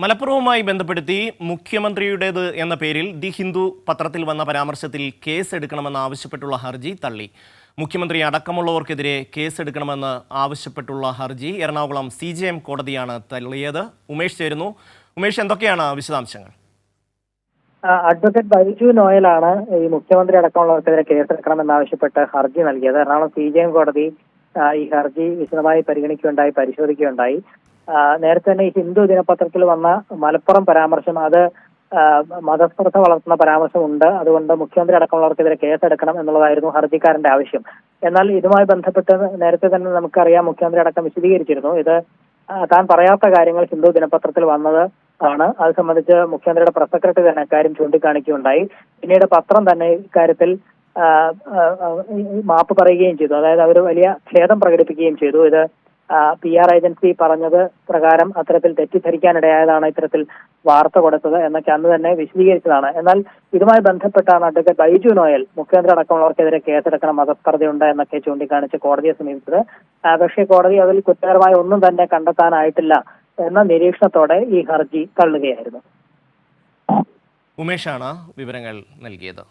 മലപ്പുറവുമായി ബന്ധപ്പെടുത്തി മുഖ്യമന്ത്രിയുടേത് എന്ന പേരിൽ ദി ഹിന്ദു പത്രത്തിൽ വന്ന പരാമർശത്തിൽ കേസ് എടുക്കണമെന്ന് ആവശ്യപ്പെട്ടുള്ള ഹർജി തള്ളി. മുഖ്യമന്ത്രി അടക്കമുള്ളവർക്കെതിരെ കേസ് എടുക്കണമെന്ന് ആവശ്യപ്പെട്ടുള്ള ഹർജി എറണാകുളം സി ജെ എം കോടതിയാണ് തള്ളിയത്. ഉമേഷ് ചേരുന്നു. ഉമേഷ് എന്തൊക്കെയാണ് വിശദാംശങ്ങൾ? അഡ്വക്കേറ്റ് ബൈജു നോയലാണ് ഈ മുഖ്യമന്ത്രി അടക്കമുള്ളവർക്കെതിരെ കേസെടുക്കണമെന്നാവശ്യപ്പെട്ട് ഹർജി നൽകിയത്. എറണാകുളം സി ജെ എം കോടതി ഈ ഹർജി വിശദമായി പരിഗണിക്കുകയുണ്ടായി പരിശോധിക്കുകയുണ്ടായി. നേരത്തെ തന്നെ ഈ ഹിന്ദു ദിനപത്രത്തിൽ വന്ന മലപ്പുറം പരാമർശം അത് മതസ്പർദ്ധ വളർത്തുന്ന പരാമർശമുണ്ട് അതുകൊണ്ട് മുഖ്യമന്ത്രി അടക്കമുള്ളവർക്കെതിരെ കേസെടുക്കണം എന്നുള്ളതായിരുന്നു ഹർജിക്കാരന്റെ ആവശ്യം. എന്നാൽ ഇതുമായി ബന്ധപ്പെട്ട് നേരത്തെ തന്നെ നമുക്കറിയാം മുഖ്യമന്ത്രി അടക്കം വിശദീകരിച്ചിരുന്നു. ഇത് താൻ പറയാത്ത കാര്യങ്ങൾ ഹിന്ദു ദിനപത്രത്തിൽ വന്നത് ആണ്. അത് സംബന്ധിച്ച് മുഖ്യമന്ത്രിയുടെ പ്രസ് സെക്രട്ടറി തന്നെ കാര്യം ചൂണ്ടിക്കാണിക്കുകയുണ്ടായി. പിന്നീട് പത്രം തന്നെ ഇക്കാര്യത്തിൽ മാപ്പ് പറയുകയും ചെയ്തു. അതായത് അവർ വലിയ ഖേദം പ്രകടിപ്പിക്കുകയും ചെയ്തു. ഇത് പി ആർ ഏജൻസി പറഞ്ഞത് പ്രകാരം അത്തരത്തിൽ തെറ്റിദ്ധരിക്കാനിടയായതാണ് ഇത്തരത്തിൽ വാർത്ത കൊടുത്തത് എന്നൊക്കെ അന്ന് തന്നെ വിശദീകരിച്ചതാണ്. എന്നാൽ ഇതുമായി ബന്ധപ്പെട്ടാണ് അഡ്വക്കേറ്റ് ബൈജു നോയൽ മുഖ്യമന്ത്രി അടക്കമുള്ളവർക്കെതിരെ കേസെടുക്കണം മതസ്പർദ്ധയുണ്ട് എന്നൊക്കെ ചൂണ്ടിക്കാണിച്ച് കോടതിയെ സമീപിച്ചത്. പക്ഷേ കോടതി അതിൽ കുറ്റകരമായ ഒന്നും തന്നെ കണ്ടെത്താനായിട്ടില്ല എന്ന നിരീക്ഷണത്തോടെ ഈ ഹർജി തള്ളുകയായിരുന്നു. ഉമേഷാണ് വിവരങ്ങൾ നൽകിയത്.